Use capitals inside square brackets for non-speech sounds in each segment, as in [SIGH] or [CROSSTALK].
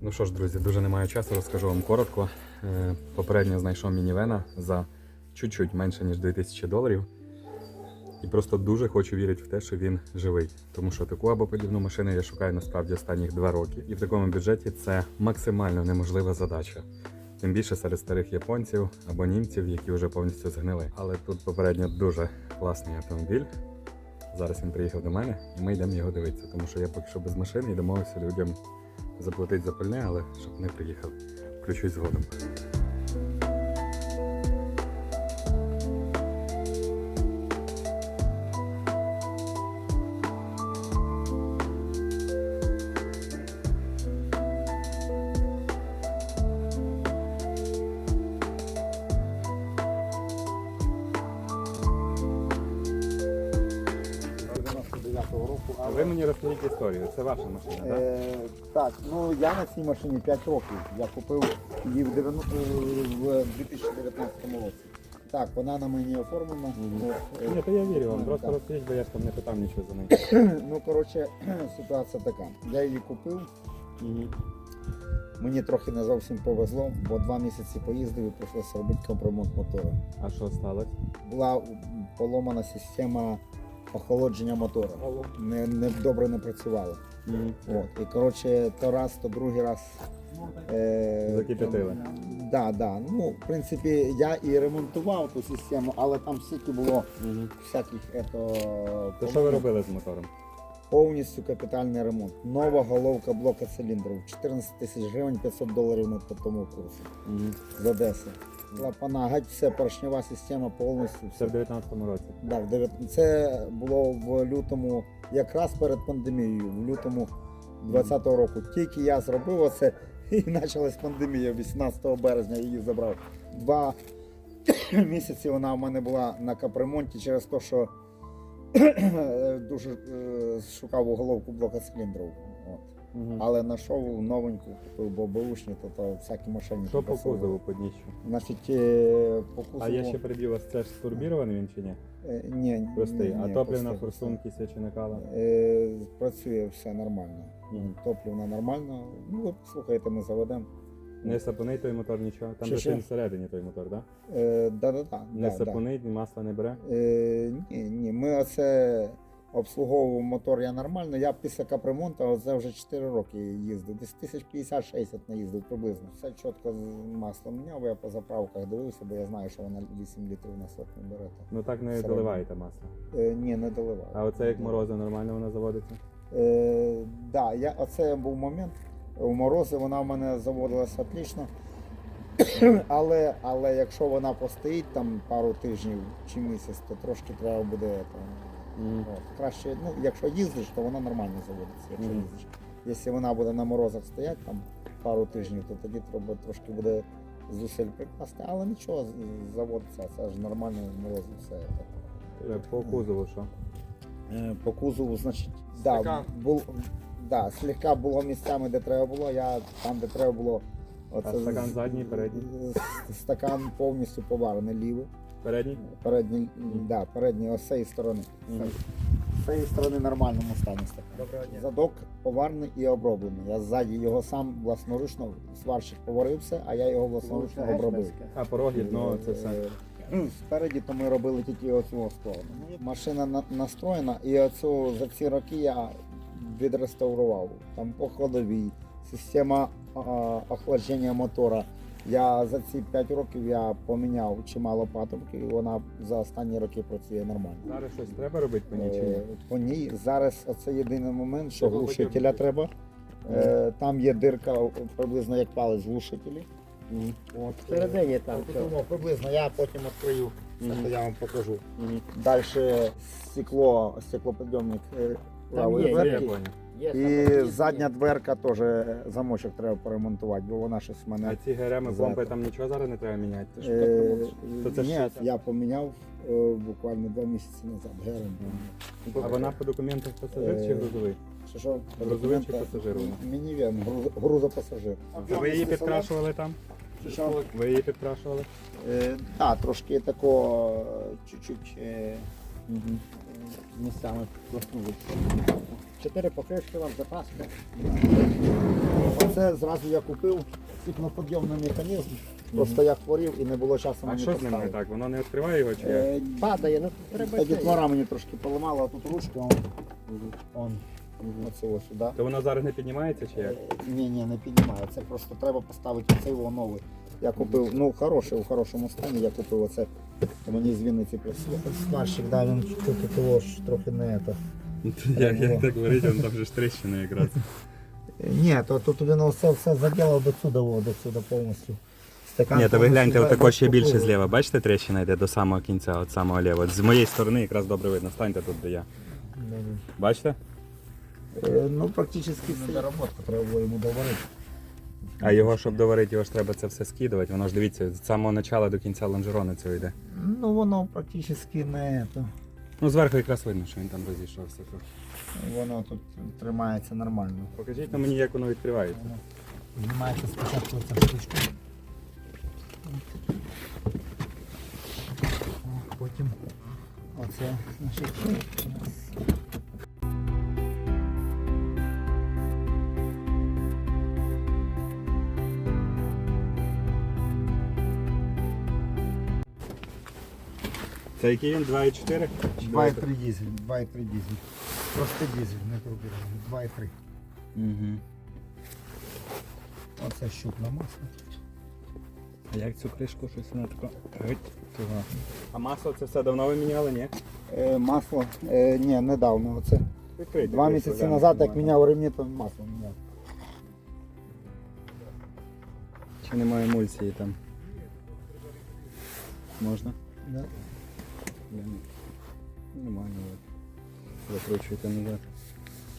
Ну що ж, друзі, дуже немає часу, розкажу вам коротко. Е, Попередньо знайшов мінівена за чуть-чуть менше, ніж 2000 доларів. І просто дуже хочу вірити в те, що він живий. Тому що таку або подібну машину я шукаю насправді останніх два роки. І в такому бюджеті це максимально неможлива задача. Тим більше серед старих японців або німців, які вже повністю згнили. Але тут попередньо дуже класний автомобіль. Зараз він приїхав до мене, і ми йдемо його дивитися, тому що я поки що без машини і домовився людям заплатити за пальне, але щоб не приїхав. Включусь згодом. Ви мені розкажіть історію. Це ваша машина, так? Е, так, ну я на цій машині 5 років. Я купив її в, 90, в 2019 році. Так, вона на мені оформлена. Е, Ні, то я вірю вам. Просто так. розкажіть, бо я ж там не питав нічого за неї. [CLEARS THROAT] Ну, коротше, [CLEARS THROAT] ситуація така. Я її купив. Мені трохи не зовсім повезло, бо два місяці поїздив і прийшлося робити компромент мотора. А що сталося? Була поломана система охолодження мотора. Не, не добре не працювала. От. І коротше, то раз, то другий раз. Е, Закипятили. Да, да. Ну, в принципі, я і ремонтував ту систему, але там стільки було всяких ето, То що ви робили з мотором? повністю капітальний ремонт. Нова головка блока циліндрів. 14 тисяч гривень, 500 доларів на тому курсу з Одеси. Клапана, геть все, поршнева система повністю. Це в 19-му році. Да, в дев'ят- Це було в лютому, якраз перед пандемією, в лютому 20-го року. Тільки я зробив оце і почалась пандемія. 18 березня її забрав. Два [COUGHS] місяці вона в мене була на капремонті через те, що [COUGHS] дуже е, шукав уголовку блока циліндрів. От. Але знайшов новеньку, купив бо то, то всякі машини. Що по кузову по дніщу? Значить, е, по кузову... А я ще переб'ю вас, це ж турбірований він чи ні? Е, ні, Простий. ні, А ні, топливна простий. форсунки чи накала? Е, працює все нормально. Мгм. Топливно нормально. Ну, ви послухайте, ми заведемо. Не сапунить той мотор, нічого. Там Що, же що? він всередині той мотор, так? Е, да-да-да. Не да, сапунить, ні масла не бере. Е, ні, ні, ми оце обслуговував мотор я нормально. Я після капремонту оце вже 4 роки їздив. Десь тисяч 50-60 наїздив приблизно. Все чітко з маслом міняв, я по заправках дивився, бо я знаю, що вона 8 літрів на сотню бере. Ну так не Середньо. доливаєте масло. Е, ні, не доливаю. А оце як морози нормально вона заводиться? Е, да, я, оце був момент. У морози вона в мене заводилася отлично. [CLEARS THROAT] але, але якщо вона постоїть там пару тижнів чи місяць, то трошки треба буде. То, от, краще, ну, якщо їздиш, то вона нормально заводиться, якщо їздиш. Якщо вона буде на морозах стояти там пару тижнів, то тоді треба трошки буде зусиль прикласти, але нічого, заводиться, це ж нормально морози все. Е, По кузову що? Е, По кузову, значить, да, бул, да, слегка було місцями, де треба було. Я там, де треба було. А стакан задній, передній? Стакан повністю поварений лівий. Передній? Передній, да, передній ось з цієї сторони. Мгм. З цієї сторони в нормальному стані. Доброго дня. Задок поварений і оброблений. Я ззаді його сам власноручно, сварщик поварив все, а я його власноручно обробив. А пороги, дно, це все. Е, ну, Спереді то ми робили тільки оцю сторону. Машина на- настроєна, і оцю за ці роки я відреставрував. Там по ходовій, система а, охлаждення мотора. Я за ці 5 років я поміняв чимало патрубків, і вона за останні роки працює нормально. Зараз щось треба робити по ній чи ні? Е, По ній зараз оце єдиний момент, що Його глушителя подібне. треба. Е, Там є дирка приблизно як палець глушителі. От, Всередині там Е, ну, приблизно я потім відкрию, Мгм. це я вам покажу. Мгм. Далі стекло, стеклоподйомник е, правої є, Це дверки. І задня дверка теж замочок треба поремонтувати, бо вона щось в А ці ГРМ помпи там нічого зараз не треба міняти. Ж Е. То це ж Ні, щось- я поміняв е, буквально два місяці назад. ГРМ. А вона по документах пасажир чи Е, грузовий? Що, що? Грузовий чи пасажир вона? Мінівен, груз- грузопасажир. Ви її підкрашували там? Що? Ви її підкрашували? Е, да, трошки такого е, чуть-чуть е. Місцями пластують. Чотири покришки вам запаска. Оце зразу я купив світлоподйомний механізм. Просто я хворів і не було часу А мені що з ним не поставити. так? Воно не відкриває його чи як? Е, Падає, ну треба дітвора мені трошки поламала, а тут ручка, он, он, оце ось сюди. То воно зараз не піднімається чи як? Е, Ні, ні, не піднімає. Це просто треба поставити оцей його новий. Я купив, ну хороший, у хорошому стані, я купив оце. Мені з Вінниці прислали. Сварщик, да, він чуть того ж трохи не це. [LAUGHS] Як, як так говорить, він там вже ж якраз. Ні, то тут він все, все заділав до сюди, до сюди повністю. Стакан Ні, то ви гляньте, повністю отако ще більше зліва. Бачите, тріщина йде до самого кінця, от самого ліва. З моєї сторони якраз добре видно. Станьте тут, де я. Бачите? Е, Ну, практично все робота, треба було йому доварити. А його, щоб доварити, його ж треба це все скидувати. Воно ж дивіться, з самого початку до кінця лонжерони цього йде. Ну, воно практично не то. Ну, зверху якраз видно, що він там розійшовся. Воно тут тримається нормально. Покажіть на мені, як воно відкривається. Знімається спочатку ця штучка. Потім оце, Це який він? 2,4? 2,3 дизель, 2,3 дизель. Простий дизель, не турбірований. 2,3. Угу. Оце щупна масло. А як цю кришку щось вона? Геть. А масло це все давно ви міняли, ні? Е, масло, е, ні, недавно. Оце. Відкрийте. Два кришку, місяці назад, як немає. міняв ремні, то масло міняв. Чи немає емульсії там? Можна? Да. Глянь. Нормально. Закручуйте назад.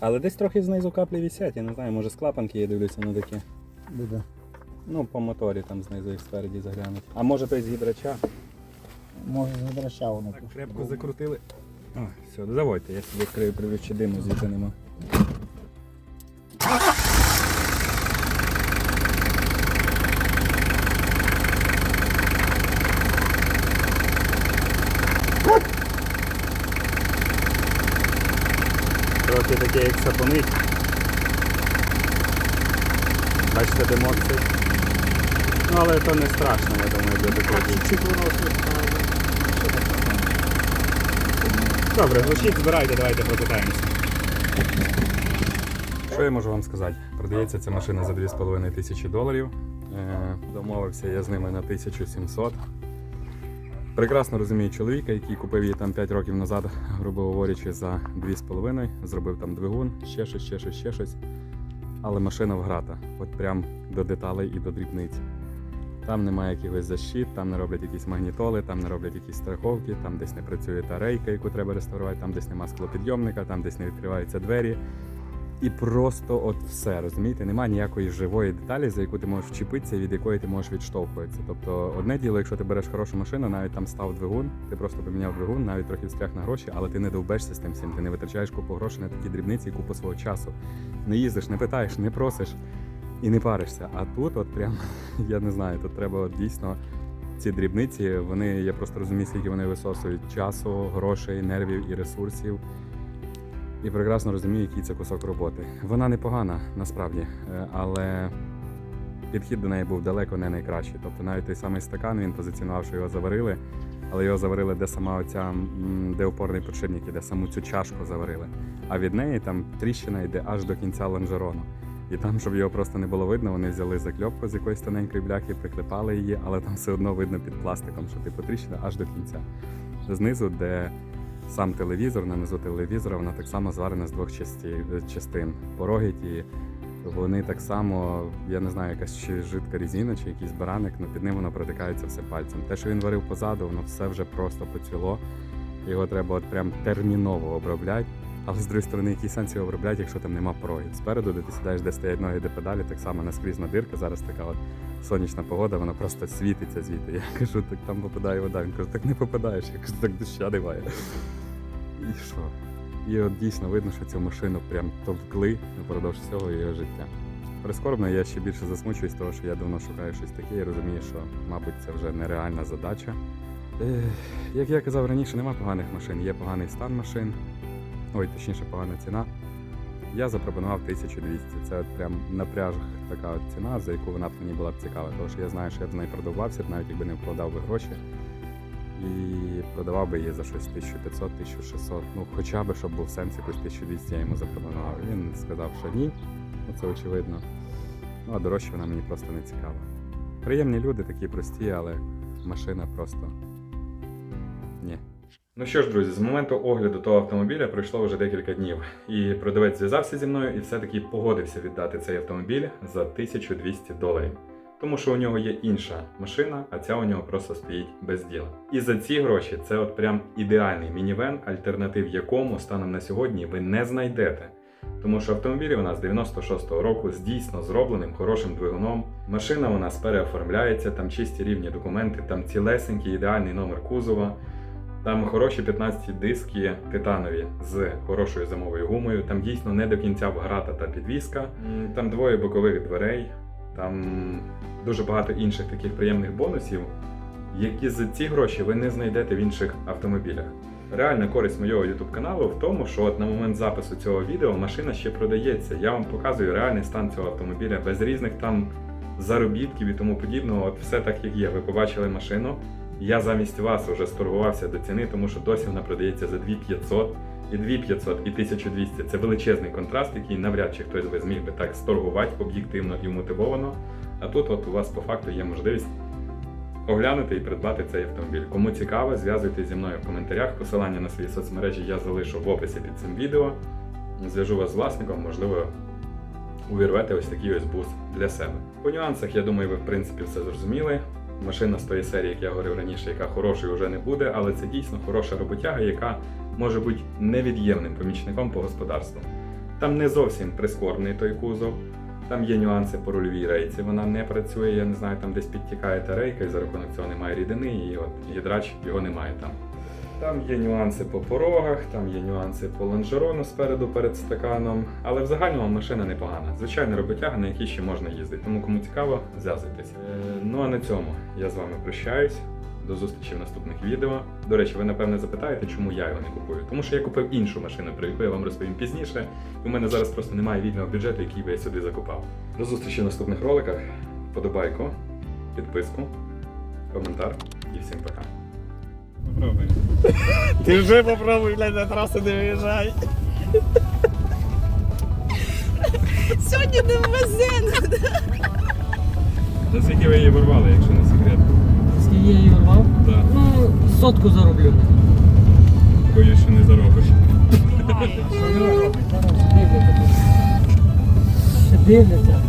Але десь трохи знизу каплі висять, я не знаю, може з клапанки я дивлюся на такі. Буде. Ну, по моторі там знизу їх спереді заглянуть. А може той з гідрача? Може, з гідрача воно Так крепко закрутили. О, все, заводьте, я собі відкрию, привлю, чи диму звідти нема. Трохи таке, як сапонить. Бачите, димок цей? Ну, але то не страшно, я думаю, для такого. Добре, глушіть, збирайте, давайте покатаємося. Що я можу вам сказати? Продається ця машина за 2,5 тисячі доларів. Е, Домовився я з ними на 1700. Прекрасно розумію чоловіка, який купив її там 5 років назад, грубо говорячи, за 2,5. Зробив там двигун, ще щось, ще щось, ще щось. Але машина вграта, от прям до деталей і до дрібниць. Там немає якихось защит, там не роблять якісь магнітоли, там не роблять якісь страховки, там десь не працює та рейка, яку треба реставрувати, там десь нема склопідйомника, там десь не відкриваються двері. І просто от все, розумієте, немає ніякої живої деталі, за яку ти можеш вчепитися від якої ти можеш відштовхуватися. Тобто, одне діло, якщо ти береш хорошу машину, навіть там став двигун, ти просто поміняв двигун, навіть трохи встряг на гроші, але ти не довбешся з тим всім, ти не витрачаєш купу грошей на такі дрібниці і купу свого часу. Не їздиш, не питаєш, не просиш і не паришся. А тут, от прям, [LAUGHS] я не знаю, тут треба от дійсно ці дрібниці, вони, я просто розумію, скільки вони висосують часу, грошей, нервів і ресурсів. І прекрасно розумію, який це кусок роботи. Вона непогана насправді, е, але підхід до неї був далеко не найкращий. Тобто навіть той самий стакан він позиціонував, що його заварили, але його заварили, де сама оця, де опорний подшипник іде, саму цю чашку заварили. А від неї там тріщина йде аж до кінця лонжерону. І там, щоб його просто не було видно, вони взяли закльопку з якоїсь тоненької бляхи, приклепали її, але там все одно видно під пластиком, що типу тріщина аж до кінця. Знизу, де сам телевізор, на низу телевізора, вона так само зварена з двох часті- частин. Пороги ті, вони так само, я не знаю, якась чи жидка різина, чи якийсь бараник, але під ним воно протикається все пальцем. Те, що він варив позаду, воно все вже просто поціло. Його треба от прям терміново обробляти. Але з другої сторони, який сенс його обробляти, якщо там нема порогів. Спереду, де ти сідаєш, де стоять ноги, де педалі, так само наскрізна дирка. Зараз така от сонячна погода, вона просто світиться звідти. Я кажу, так там попадає вода. Він каже, так не попадаєш. Я кажу, так доща немає. І що? І от дійсно видно, що цю машину прям товкли впродовж всього її життя. Прискорбно, я ще більше засмучуюсь, того, що я давно шукаю щось таке і розумію, що, мабуть, це вже нереальна задача. Як я казав раніше, нема поганих машин, є поганий стан машин. Ой, точніше, погана ціна. Я запропонував 1200. Це прям напряж така ціна, за яку вона б мені була б цікава. Тому що я знаю, що я з нею продавався, навіть якби не вкладав би гроші. І продавав би її за щось 1500-1600. Ну, хоча б, щоб був сенс якось 1200 я йому запропонував. Він сказав, що ні, ну це очевидно. Ну а дорожче вона мені просто не цікава. Приємні люди, такі прості, але машина просто. Ну що ж, друзі, з моменту огляду того автомобіля пройшло вже декілька днів. І продавець зв'язався зі мною і все-таки погодився віддати цей автомобіль за 1200 доларів. Тому що у нього є інша машина, а ця у нього просто стоїть без діла. І за ці гроші це от прям ідеальний мінівен, альтернатив якому станом на сьогодні ви не знайдете. Тому що автомобіль у нас 96-го року з дійсно зробленим хорошим двигуном. Машина у нас переоформляється, там чисті рівні документи, там цілесенький ідеальний номер кузова. Там хороші 15 диски титанові з хорошою зимовою гумою. Там дійсно не до кінця вграта та підвіска. Там двоє бокових дверей, там дуже багато інших таких приємних бонусів, які за ці гроші ви не знайдете в інших автомобілях. Реальна користь моєго YouTube каналу в тому, що от на момент запису цього відео машина ще продається. Я вам показую реальний стан цього автомобіля без різних там заробітків і тому подібного. От все так як є. Ви побачили машину. Я замість вас вже сторгувався до ціни, тому що досі вона продається за 2500. І 2500 і 1200 це величезний контраст, який навряд чи хтось би зміг би так сторгувати об'єктивно і мотивовано. А тут от у вас по факту є можливість оглянути і придбати цей автомобіль. Кому цікаво, зв'язуйтесь зі мною в коментарях. Посилання на свої соцмережі я залишу в описі під цим відео. Зв'яжу вас з власником, можливо, увірвете ось такий ось бус для себе. По нюансах, я думаю, ви в принципі все зрозуміли. Машина з тої серії, як я говорив раніше, яка хорошою вже не буде, але це дійсно хороша роботяга, яка може бути невід'ємним помічником по господарству. Там не зовсім прискорбний той кузов, там є нюанси по рульовій рейці, вона не працює, я не знаю, там десь підтікає та рейка, і за рахунок цього немає рідини, і от гідрач його немає там. Там є нюанси по порогах, там є нюанси по лонжерону спереду перед стаканом, але в загальному машина непогана. Звичайно, роботяга, на якій ще можна їздити. Тому кому цікаво, зв'язуйтесь. Е, Ну а на цьому я з вами прощаюсь. До зустрічі в наступних відео. До речі, ви напевне запитаєте, чому я його не купую. Тому що я купив іншу машину, про яку я вам розповім пізніше. І у мене зараз просто немає вільного бюджету, який би я сюди закупав. До зустрічі в наступних роликах. Подобайку, підписку, коментар і всім пока. Попробуй. Ти вже попробуй, блядь, на трасу не виїжджай. Сьогодні не везе. За скільки ви її ворвали, якщо не секрет? Скільки я її рвав? Так, Ну, сотку зароблю. боюсь, що не заробиш. Що не робить? Зараз дивляться. Дивляться.